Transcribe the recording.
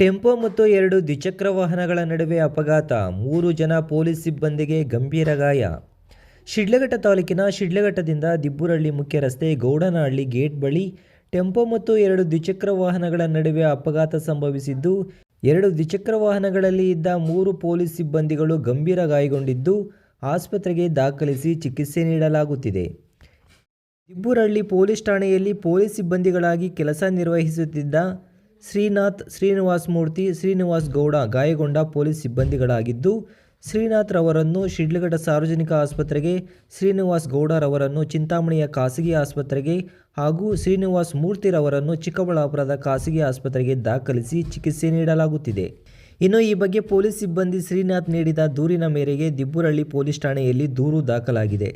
Tempo ಮತ್ತು ಎರಡು ದ್ವಿಚಕ್ರ ವಾಹನಗಳ ನಡುವೆ ಅಪಘಾತ. ಮೂರು ಜನ ಪೊಲೀಸ್ ಸಿಬ್ಬಂದಿಗೆ ಗಂಭೀರ ಗಾಯ. ಶಿಡ್ಲಘಟ್ಟ ತಾಲೂಕಿನ ಶಿಡ್ಲಘಟ್ಟದಿಂದ ದಿಬ್ಬುರಳ್ಳಿ ಮುಖ್ಯ ರಸ್ತೆ ಗೌಡನಹಳ್ಳಿ ಗೇಟ್ ಬಳಿ ಟೆಂಪೋ ಮತ್ತು ಎರಡು ದ್ವಿಚಕ್ರ ವಾಹನಗಳ ನಡುವೆ ಅಪಘಾತ ಸಂಭವಿಸಿದ್ದು, ಎರಡು ದ್ವಿಚಕ್ರ ವಾಹನಗಳಲ್ಲಿ ಇದ್ದ ಮೂರು ಪೊಲೀಸ್ ಸಿಬ್ಬಂದಿಗಳು ಗಂಭೀರ ಗಾಯಗೊಂಡಿದ್ದು, ಆಸ್ಪತ್ರೆಗೆ ದಾಖಲಿಸಿ ಚಿಕಿತ್ಸೆ ನೀಡಲಾಗುತ್ತಿದೆ. ದಿಬ್ಬುರಳ್ಳಿ ಪೊಲೀಸ್ ಠಾಣೆಯಲ್ಲಿ ಪೊಲೀಸ್ ಸಿಬ್ಬಂದಿಗಳಾಗಿ ಕೆಲಸ ನಿರ್ವಹಿಸುತ್ತಿದ್ದ ಶ್ರೀನಾಥ್, ಶ್ರೀನಿವಾಸ್ ಮೂರ್ತಿ, ಶ್ರೀನಿವಾಸ್ ಗೌಡ ಗಾಯಗೊಂಡ ಪೊಲೀಸ್ ಸಿಬ್ಬಂದಿಗಳಾಗಿದ್ದು, ಶ್ರೀನಾಥ್ ರವರನ್ನು ಶಿಡ್ಲಘಟ್ಟ ಸಾರ್ವಜನಿಕ ಆಸ್ಪತ್ರೆಗೆ, ಶ್ರೀನಿವಾಸ್ ಗೌಡರವರನ್ನು ಚಿಂತಾಮಣಿಯ ಖಾಸಗಿ ಆಸ್ಪತ್ರೆಗೆ ಹಾಗೂ ಶ್ರೀನಿವಾಸ್ ಮೂರ್ತಿರವರನ್ನು ಚಿಕ್ಕಬಳ್ಳಾಪುರದ ಖಾಸಗಿ ಆಸ್ಪತ್ರೆಗೆ ದಾಖಲಿಸಿ ಚಿಕಿತ್ಸೆ ನೀಡಲಾಗುತ್ತಿದೆ. ಇನ್ನು ಈ ಬಗ್ಗೆ ಪೊಲೀಸ್ ಸಿಬ್ಬಂದಿ ಶ್ರೀನಾಥ್ ನೀಡಿದ ದೂರಿನ ಮೇರೆಗೆ ದಿಬ್ಬುರಳ್ಳಿ ಪೊಲೀಸ್ ಠಾಣೆಯಲ್ಲಿ ದೂರು ದಾಖಲಾಗಿದೆ.